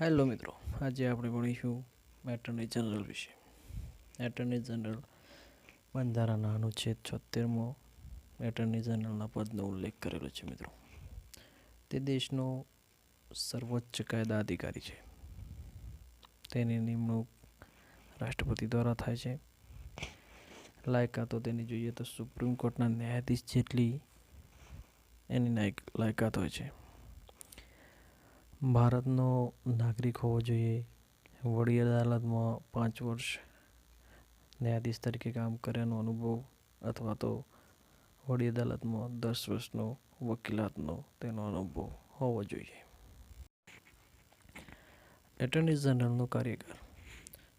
Hello મિત્રો, આજે આપણે ભણીશું એટર્ની જનરલ વિશે. એટર્ની જનરલ બંધારણના અનુચ્છેદ છોતેરમો. એટર્ની જનરલના પદનો ઉલ્લેખ કરેલો છે મિત્રો. તે દેશનો સર્વોચ્ચ કાયદા અધિકારી છે. તેની નિમણૂક રાષ્ટ્રપતિ દ્વારા થાય છે. લાયકાતો તેની જોઈએ તો સુપ્રીમ કોર્ટના ન્યાયાધીશ જેટલી એની લાયક લાયકાત હોય છે. ભારતનો નાગરિક હોવો જોઈએ. વડી અદાલતમાં પાંચ વર્ષ ન્યાયાધીશ તરીકે કામ કર્યાનો અનુભવ અથવા તો વડી અદાલતમાં દસ વર્ષનો વકીલાતનો તેનો અનુભવ હોવો જોઈએ. એટર્ની જનરલનો કાર્યકાળ.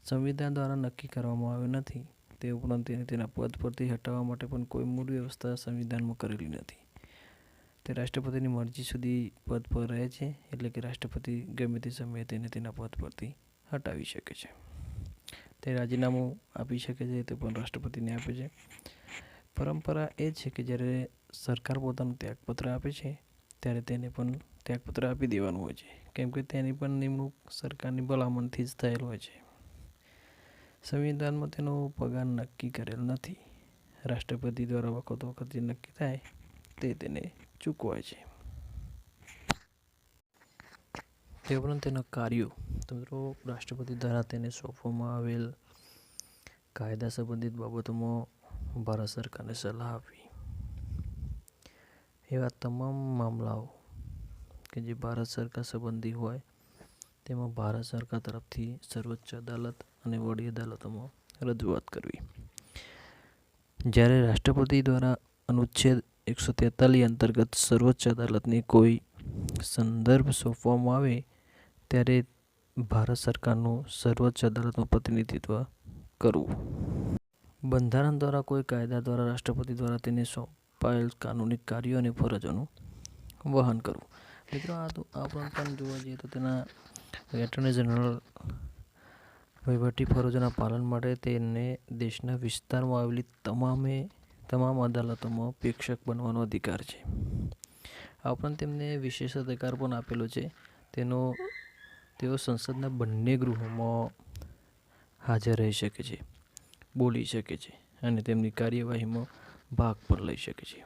સંવિધાન દ્વારા નક્કી કરવામાં આવ્યો નથી. તે ઉપરાંત તેને તેના પદ પરથી હટાવવા માટે પણ કોઈ મૂળ વ્યવસ્થા સંવિધાનમાં કરેલી નથી. તે રાષ્ટ્રપતિની મરજી સુધી પદ પર રહે છે, એટલે કે રાષ્ટ્રપતિ ગમે તે સમયે તેને તેના પદ પરથી હટાવી શકે છે. તે રાજીનામું આપી શકે છે, તે પણ રાષ્ટ્રપતિને આપે છે. પરંપરા એ છે કે જ્યારે સરકાર પોતાનું ત્યાગપત્ર આપે છે, ત્યારે તેને પણ ત્યાગપત્ર આપી દેવાનું હોય છે. કેમ કે તેની પણ નિમણૂક સરકારની ભલામણથી જ થયેલ હોય છે. સંવિધાનમાં તેનો પગાર નક્કી કરેલ નથી. રાષ્ટ્રપતિ દ્વારા વખત વખત જે નક્કી થાય તે તેને ચૂકવાય છે. તે ઉપરાંત તેના કાર્યો. તો મિત્રો, રાષ્ટ્રપતિ દ્વારા તેને સોંપવામાં આવેલ કાયદા સંબંધિત બાબતોમાં ભારત સરકારને સલાહ આપવી એવા તમામ મામલાઓ કે જે ભારત સરકાર સંબંધી હોય, તેમાં ભારત સરકાર તરફથી સર્વોચ્ચ અદાલત અને વડી અદાલતોમાં રજૂઆત કરવી. જ્યારે રાષ્ટ્રપતિ દ્વારા અનુચ્છેદ એકસો તેતાલીસ અંતર્ગત સર્વોચ્ચ અદાલતની કોઈ સંદર્ભ સોંપવામાં આવે ત્યારે ભારત સરકારનું સર્વોચ્ચ અદાલતનું પ્રતિનિધિત્વ કરવું. બંધારણ દ્વારા કોઈ કાયદા દ્વારા રાષ્ટ્રપતિ દ્વારા તેને સોંપાયેલ કાનૂની કાર્યો અને ફરજોનું વહન કરવું. મિત્રો, આ તો આ ઉપરાંત પણ જોવા જઈએ તો તેના એટર્ની જનરલ વહીવટી ફરજોના પાલન માટે તેને દેશના વિસ્તારમાં આવેલી તમામે તમામ અદાલતોમાં પ્રેક્ષક બનવાનો અધિકાર છે. આ ઉપરાંત તેમને વિશેષ અધિકાર પણ આપેલો છે. તેનો, તેઓ સંસદના બંને ગૃહોમાં હાજર રહી શકે છે, બોલી શકે છે અને તેમની કાર્યવાહીમાં ભાગ પણ લઈ શકે છે.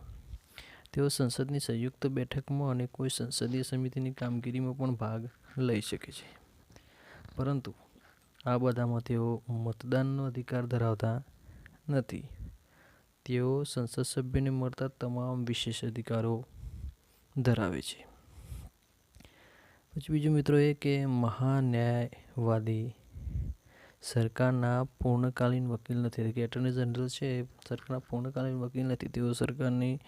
તેઓ સંસદની સંયુક્ત બેઠકમાં અને કોઈ સંસદીય સમિતિની કામગીરીમાં પણ ભાગ લઈ શકે છે. પરંતુ આ બધામાં તેઓ મતદાનનો અધિકાર ધરાવતા નથી. તેઓ સંસદ સભ્યને મળતા તમામ વિશેષ અધિકારો ધરાવે છે. પછી બીજું મિત્રો એ કે મહાન્યાયવાદી સરકારના પૂર્ણકાલીન વકીલ નથી. કે એટર્ની જનરલ છે સરકારના પૂર્ણકાલીન વકીલ નથી. તેઓ સરકારની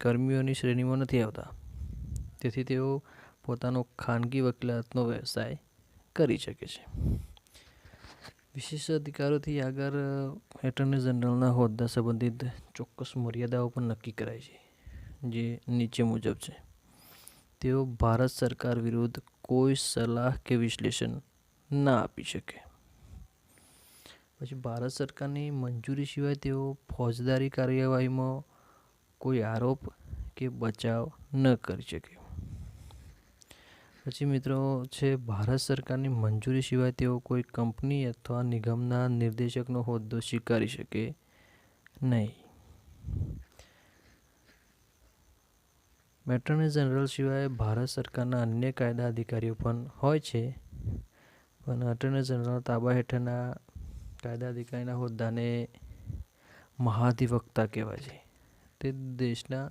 કર્મીઓની શ્રેણીમાં નથી આવતા. તેથી તેઓ પોતાનો ખાનગી વકીલાતનો વ્યવસાય કરી શકે છે. વિશેષ અધિકારોથી આગળ એટર્ની જનરલના હોદ્દા સંબંધિત ચોક્કસ મર્યાદાઓ પણ નક્કી કરાય છે, જે નીચે મુજબ છે. તેઓ ભારત સરકાર વિરુદ્ધ કોઈ સલાહ કે વિશ્લેષણ ના આપી શકે. પછી ભારત સરકારની મંજૂરી સિવાય તેઓ ફોજદારી કાર્યવાહીમાં કોઈ આરોપ કે બચાવ ન કરી શકે. પછી મિત્રો છે ભારત સરકારની મંજૂરી સિવાય તેઓ કોઈ કંપની અથવા નિગમના નિર્દેશકનો હોદ્દો સ્વીકારી શકે નહીં. એટર્ની જનરલ સિવાય ભારત સરકારના અન્ય કાયદા અધિકારીઓ પણ હોય છે. પણ એટર્ની જનરલ તાબા હેઠળના કાયદા અધિકારીના હોદ્દાને મહાધિવક્તા કહેવાય છે. તે દેશના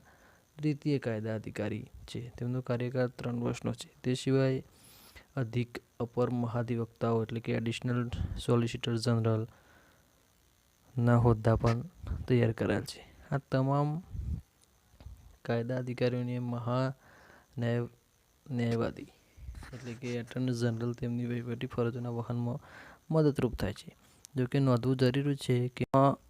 દ્વિતીય કાયદા અધિકારી છે. તેમનો કાર્યકાળ ત્રણ વર્ષનો છે. તે સિવાય અધિક અપર મહાધિવક્તાઓ એટલે કે એડિશનલ સોલિસિટર જનરલના હોદ્દા પણ તૈયાર કરાયેલ છે. આ તમામ કાયદા અધિકારીઓને મહા ન્યાય ન્યાયવાદી એટલે કે એટર્ની જનરલ તેમની વહીવટી ફરજોના વહનમાં મદદરૂપ થાય છે. જોકે નોંધવું જરૂરી છે કે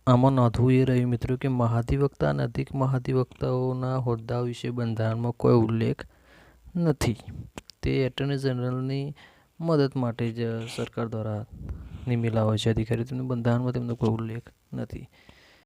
આમાં નોંધવું એ રહ્યું મિત્રો કે મહાધિવક્તા અને અધિક મહાધિવક્તાઓના હોદ્દાઓ વિશે બંધારણમાં કોઈ ઉલ્લેખ નથી. તે એટર્ની જનરલની મદદ માટે જ સરકાર દ્વારા નિમેલા હોય છે અધિકારી તેમના બંધારણમાં તેમનો કોઈ ઉલ્લેખ નથી.